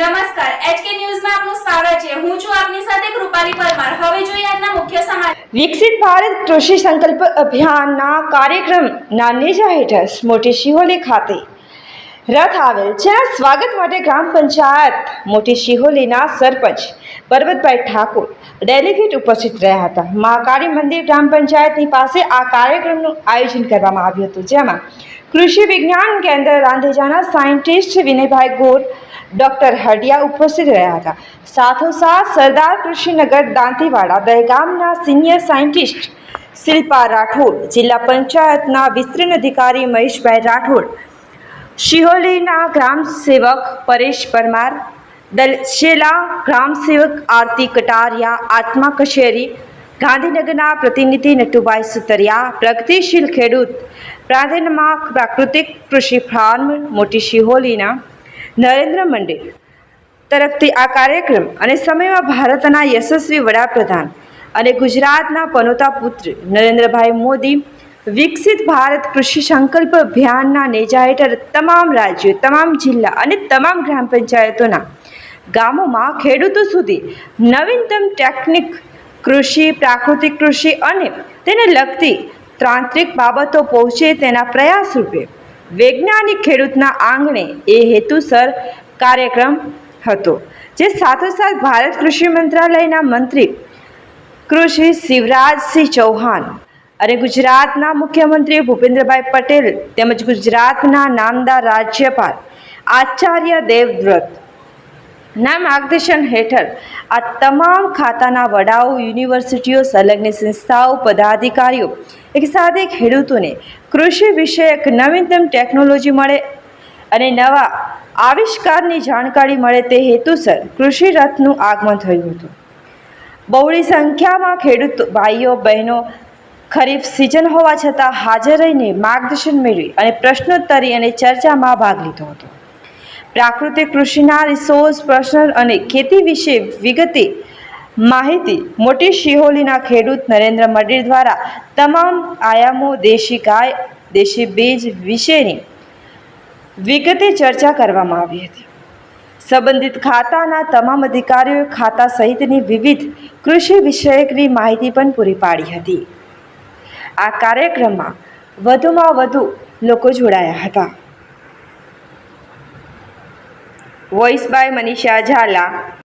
નમસ્કાર, એચકે ન્યૂઝમાં આપનું સ્વાગત છે. હું છું આપની સાથે કૃપાલી પરમાર. હવે જોઈએ આજના મુખ્ય સમાચાર. વિકસિત ભારત કૃષિ સંકલ્પ અભિયાનના કાર્યક્રમ નાનેજા હેઠળ મોટી શિહોલી ખાતે રથ આવેલ જેના સ્વાગત માટે ગ્રામ પંચાયત, મોટી શિહોલીના સરપંચ પર્વતભાઈ ઠાકોર ડેલિગેટ ઉપસ્થિત રહ્યા હતા. મહાકાળી મંદિર ગ્રામ પંચાયતની પાસે આ કાર્યક્રમનું આયોજન કરવામાં આવ્યું હતું, જેમાં કૃષિ વિજ્ઞાન કેન્દ્ર રાંધેજાના સાયન્ટિસ્ટ વિનયભાઈ ગોર, ડોક્ટર હડિયા ઉપસ્થિત રહ્યા હતા. સાથોસાથ સરદાર કૃષિનગર દાંતીવાડા દહેગામના સિનિયર સાયન્ટિસ્ટ શિલ્પા રાઠોડ, જિલ્લા પંચાયતના વિસ્તરણ અધિકારી મહેશભાઈ રાઠોડ, શિહોલીના ગ્રામ સેવક પરેશ પરમાર દલશેલા ગ્રામ સેવક આરતી કટારિયા, આત્મા કશેરી ગાંધીનગરના પ્રતિનિધિ નટુભાઈ સુતરિયા, પ્રગતિશીલ ખેડૂત પ્રાંધેનમાં પ્રાકૃતિક કૃષિ ફાર્મ, મોટી શિહોલીના નરેન્દ્ર મંડળ તરફથી આ કાર્યક્રમ અને સમયમાં ભારતના યશસ્વી વડાપ્રધાન અને ગુજરાતના પનોતા પુત્ર નરેન્દ્રભાઈ મોદી, વિકસિત ભારત કૃષિ સંકલ્પ અભિયાનના નેજા હેઠળ તમામ રાજ્યો, તમામ જિલ્લા અને તમામ ગ્રામ પંચાયતોના ગામોમાં ખેડૂતો સુધી નવીનતમ ટેકનિક કૃષિ, પ્રાકૃતિક કૃષિ અને તેને લગતી તાંત્રિક બાબતો પહોંચે તેના પ્રયાસ રૂપે. વૈજ્ઞાનિક ખેડૂતના આંગણે એ હેતુસર કાર્યક્રમ હતો, જે સાથોસાથ ભારત કૃષિ મંત્રાલયના મંત્રી કૃષિ શિવરાજસિંહ ચૌહાણ અને ગુજરાતના મુખ્યમંત્રી ભૂપેન્દ્રભાઈ પટેલ તેમજ ગુજરાતના નામદાર રાજ્યપાલ આચાર્ય દેવવ્રત ના માર્ગદર્શન હેઠળ આ તમામ ખાતાના વડાઓ, યુનિવર્સિટીઓ, સંલગ્ન સંસ્થાઓ, પદાધિકારીઓ એક સાથે ખેડૂતોને કૃષિ વિષયક નવીનતમ ટેકનોલોજી મળે અને નવા આવિષ્કારની જાણકારી મળે તે હેતુસર કૃષિ રથનું આગમન થયું હતું. બહોળી સંખ્યામાં ખેડૂત ભાઈઓ, બહેનો ખરીફ સિઝન હોવા છતાં હાજર રહીને માર્ગદર્શન મેળવી અને પ્રશ્નોત્તરી અને ચર્ચામાં ભાગ લીધો હતો. પ્રાકૃતિક કૃષિના રિસોર્સ પર્સનલ અને ખેતી વિશે વિગતે માહિતી મોટી શિહોલીના ખેડૂત નરેન્દ્ર મડીર દ્વારા તમામ આયામો દેશી ગાય, દેશી બીજ વિશેની વિગતે ચર્ચા કરવામાં આવી હતી. સંબંધિત ખાતાના તમામ અધિકારીઓએ ખાતા સહિતની વિવિધ કૃષિ વિષયકની માહિતી પણ પૂરી પાડી હતી. આ કાર્યક્રમમાં વધુમાં વધુ લોકો જોડાયા હતા. व्हॉइस बाय मनीषा झाला.